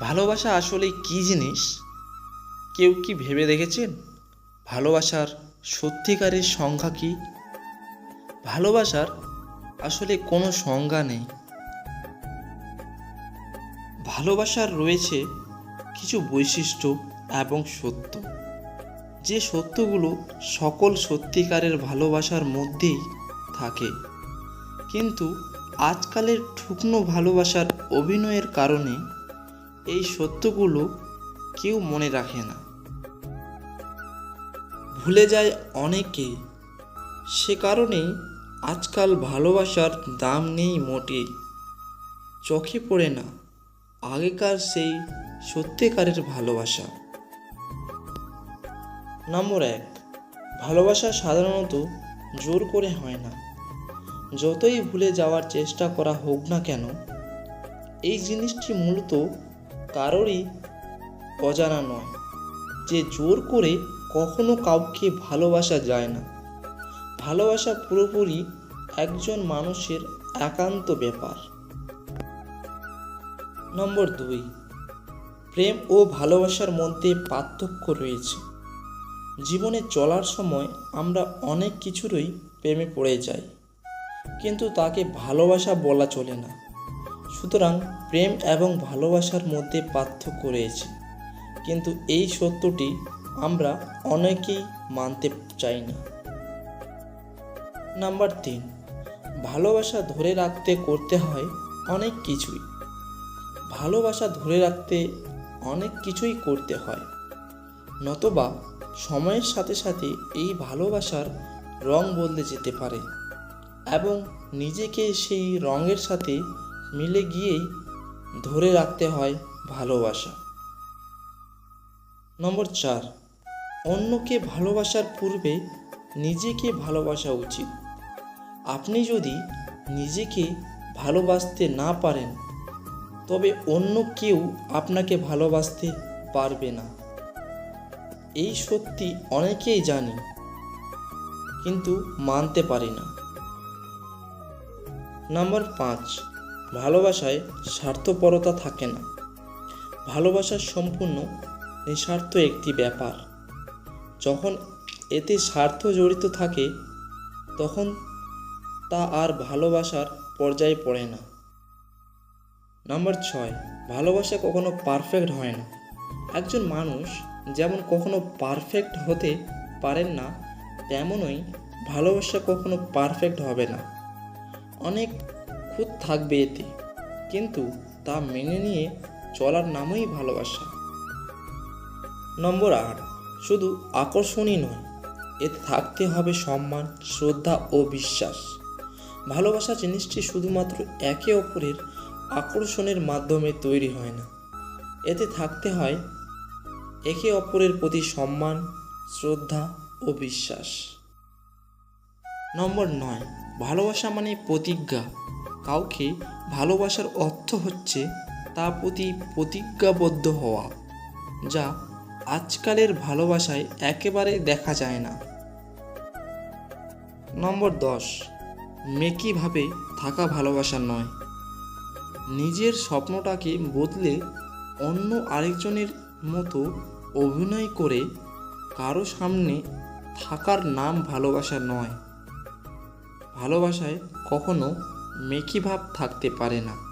ভালোবাসা আসলে কী জিনিস? কেউ কি ভেবে দেখেছেন? ভালোবাসার সত্যিকারের সংখ্যা কী? ভালোবাসার আসলে কোনো সংজ্ঞা নেই। ভালোবাসার রয়েছে কিছু বৈশিষ্ট্য এবং সত্য। যে সত্যগুলো সকল সত্যিকারের ভালোবাসার মধ্যেই থাকে। কিন্তু আজকালের ঠুকনো ভালোবাসার অভিনয়ের কারণে এই সত্যগুলো কেউ মনে রাখে না। ভুলে যায় অনেকে। সে কারণেই আজকাল ভালোবাসার দাম নেই মোটেই। চোখে পড়ে না আগেকার সেই সত্যিকারের ভালোবাসা। নম্বর এক, ভালোবাসা সাধারণত জোর করে হয় না। যতই ভুলে যাওয়ার চেষ্টা করা হোক না কেন, এই জিনিসটি মূলত কারোরই অজানা নয় যে জোর করে কখনো কাউকে ভালোবাসা যায় না। ভালোবাসা পুরোপুরি একজন মানুষের একান্ত ব্যাপার। নম্বর দুই, প্রেম ও ভালোবাসার মধ্যে পার্থক্য রয়েছে। জীবনে চলার সময় আমরা অনেক কিছুরই প্রেমে পড়ে যাই, কিন্তু তাকে ভালোবাসা বলা চলে না। সুতরাং প্রেম এবং ভালোবাসার মধ্যে পার্থক্য রয়েছে। কিন্তু এই সত্যটি আমরা অনেকেই মানতে চাই না নাম্বার তিন, ভালোবাসা ধরে রাখতে করতে হয় অনেক কিছুই। ভালোবাসা ধরে রাখতে অনেক কিছুই করতে হয়। নতবা সময়ের সাথে সাথে এই ভালোবাসার রং বদলে যেতে পারে এবং নিজেকে সেই রঙের সাথে মিলে গিয়েই ধরে রাখতে হয় ভালোবাসা। নম্বর চার, অন্যকে ভালোবাসার পূর্বে নিজেকে ভালোবাসা উচিত। আপনি যদি নিজেকে ভালোবাসতে না পারেন, তবে অন্য কেউ আপনাকে ভালোবাসতে পারবে না। এই সত্যি অনেকেই জানি, কিন্তু মানতে পারি না। নাম্বার পাঁচ ভালোবাসায় স্বার্থপরতা থাকে না। ভালোবাসা সম্পূর্ণ নিঃস্বার্থ একটি ব্যাপার। যখন এতে স্বার্থ জড়িত থাকে, তখন তা আর ভালোবাসার পর্যায়ে পড়ে না। নাম্বার ছয়, ভালোবাসা কখনো পারফেক্ট হয় না। একজন মানুষ যেমন কখনো পারফেক্ট হতে পারেন না, তেমনই ভালোবাসা কখনো পারফেক্ট হবে না। অনেক খুঁত থাকবে এতে। কিন্তু তা মেনে নিয়ে চলার নামই ভালোবাসা। নম্বর আট, শুধু আকর্ষণই নয়, এতে থাকতে হবে সম্মান, শ্রদ্ধা ও বিশ্বাস। ভালোবাসা জিনিসটি শুধুমাত্র একে অপরের আকর্ষণের মাধ্যমে তৈরি হয় না। এতে থাকতে হয় একে অপরের প্রতি সম্মান, শ্রদ্ধা ও বিশ্বাস। নম্বর নয়, ভালোবাসা মানে প্রতিজ্ঞা। কাউকে ভালোবাসার অর্থ হচ্ছে তার প্রতি প্রতিজ্ঞাবদ্ধ হওয়া, যা আজকালের ভালোবাসায় একেবারে দেখা যায় না। নম্বর দশ মেকিভাবে থাকা ভালোবাসা নয়। নিজের স্বপ্নটাকে বদলে অন্য আরেকজনের মতো অভিনয় করে কারও সামনে থাকার নাম ভালোবাসা নয়। ভালোবাসায় কখনো মেকি ভাব থাকতে পারে না।